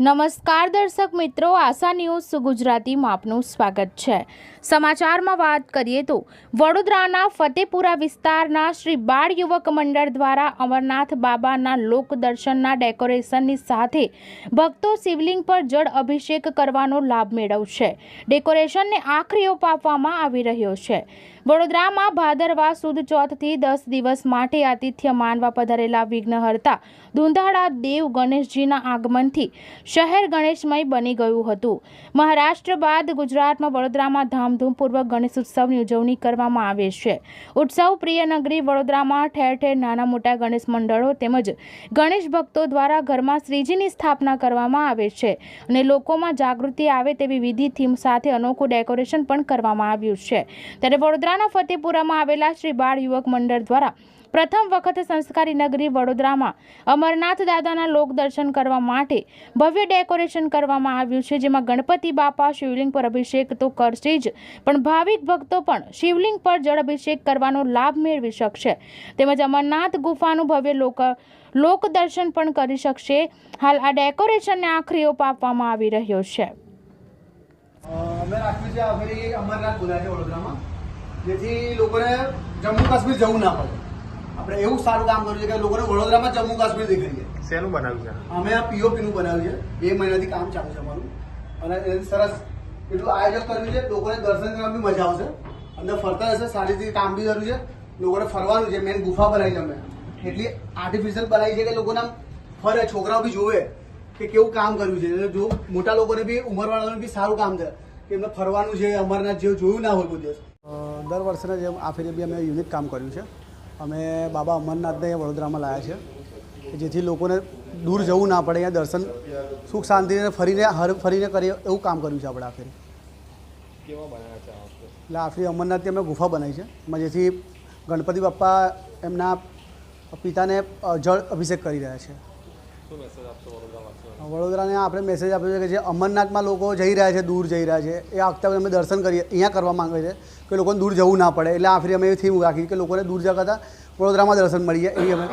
નમસ્કાર દર્શક મિત્રો, આશા ન્યૂઝ ગુજરાતીમાં આપનું સ્વાગત છે. સમાચારમાં વાત કરીએ તો, વડોદરાના ફતેપુરા વિસ્તારના શ્રી બાળ યુવક મંડળ દ્વારા અમરનાથ બાબાના લોક દર્શનના ડેકોરેશનની સાથે ભક્તો શિવલિંગ પર જળ અભિષેક કરવાનો લાભ મેળવશે. ડેકોરેશનને આખરી ઓપ આપવામાં આવી રહ્યો છે. વડોદરામાં ભાદરવા સુદ ચોથથી દસ દિવસ માટે આતિથ્ય માનવા પધારેલા વિઘ્નહર્તા ધૂંધાળા દેવ ગણેશજીના આગમનથી શહેર ગણેશમય બની ગયું હતું. મહારાષ્ટ્ર બાદ ગુજરાતમાં વડોદરામાં ધામધૂમપૂર્વક ગણેશ ઉત્સવની ઉજવણી કરવામાં આવે છે. ઉત્સવ પ્રિય નગરી વડોદરામાં ઠેર ઠેર નાના મોટા ગણેશ મંડળો તેમજ ગણેશ ભક્તો દ્વારા ઘરમાં શ્રીજીની સ્થાપના કરવામાં આવે છે અને લોકોમાં જાગૃતિ આવે તેવી વિધિ થીમ સાથે અનોખું ડેકોરેશન પણ કરવામાં આવ્યું છે. ત્યારે વડોદરાના ફતેપુરામાં આવેલા શ્રી બાળ યુવક મંડળ દ્વારા પ્રથમ વખત સંસ્કારી નગરી વડોદરામાં અમરનાથ દાદાના લોક દર્શન કરવા માટે ભવ્ય ડેકોરેશન કરવામાં આવ્યું છે, જેમાં ગણપતિ બાપા શિવલિંગ પર અભિષેક તો કરશે જ, પણ ભાવિક ભક્તો પણ શિવલિંગ પર જળ અભિષેક કરવાનો લાભ મેળવી શકશે. તેમજ અમરનાથ ગુફાનું ભવ્ય લોક લોકદર્શન પણ કરી શકશે. હાલ આ ડેકોરેશનને આખરી ઓપ આપવામાં આવી રહ્યો છે. અમે રાખ્યું છે અમરનાથ બોલાય છે વડોદરામાં. જેથી લોકોને જમ્મુ કાશ્મીર જવું ના પડે. આપણે એવું સારું કામ કર્યું છે કે લોકોને વડોદરામાં જમ્મુ કાશ્મીર દેખાડીએ. શેનું બનાવ્યું છે? અમે આ પીઓપી નું બનાવ્યું છે. બે મહિનાથી કામ ચાલુ છે અમારું. અને સરસ એટલું આયોજન કર્યું છે. લોકોને દર્શન કરવા બી મજા આવશે. અંદર ફરતા હશે સારી રીતે કામ બી કર્યું છે. લોકોને ફરવાનું છે. મેન ગુફા બનાવી છે અમે. એટલી આર્ટિફિશિયલ બનાવી છે કે લોકોને ફરે. છોકરાઓ બી જોવે કે કેવું કામ કર્યું છે. જો મોટા લોકોને બી ઉંમરવાળાને બી સારું કામ છે. કે એમને ફરવાનું છે અમરનાથ જેવું જોયું ના હોય કોઈ દિવસ. દર વર્ષના જેમ આ ફેરી બી અમે યુનિક કામ કર્યું છે. અમે બાબા અમરનાથને વડોદરામાં લાવ્યા છે કે જેથી લોકોને દૂર જવું ના પડે અહીંયા દર્શન સુખ શાંતિને ફરીને હર ફરીને કરીએ એવું કામ કર્યું છે આપણે આ ફેરે. એટલે આ ફેરી અમરનાથની અમે ગુફા બનાવી છે એમાં જેથી ગણપતિ બાપ્પા એમના પિતાને જળ અભિષેક કરી રહ્યા છે. વડોદરાને આપણે મેસેજ આપ્યો છે કે જે અમરનાથમાં લોકો જઈ રહ્યા છે, દૂર જઈ રહ્યા છે, એ આ વખતે અમે દર્શન કરીએ, અહીંયા કરવા માંગે છે કે લોકોને દૂર જવું ના પડે. એટલે આ અમે એ થીમ રાખી કે લોકોને દૂર જતા વડોદરામાં દર્શન મળીએ એ અમે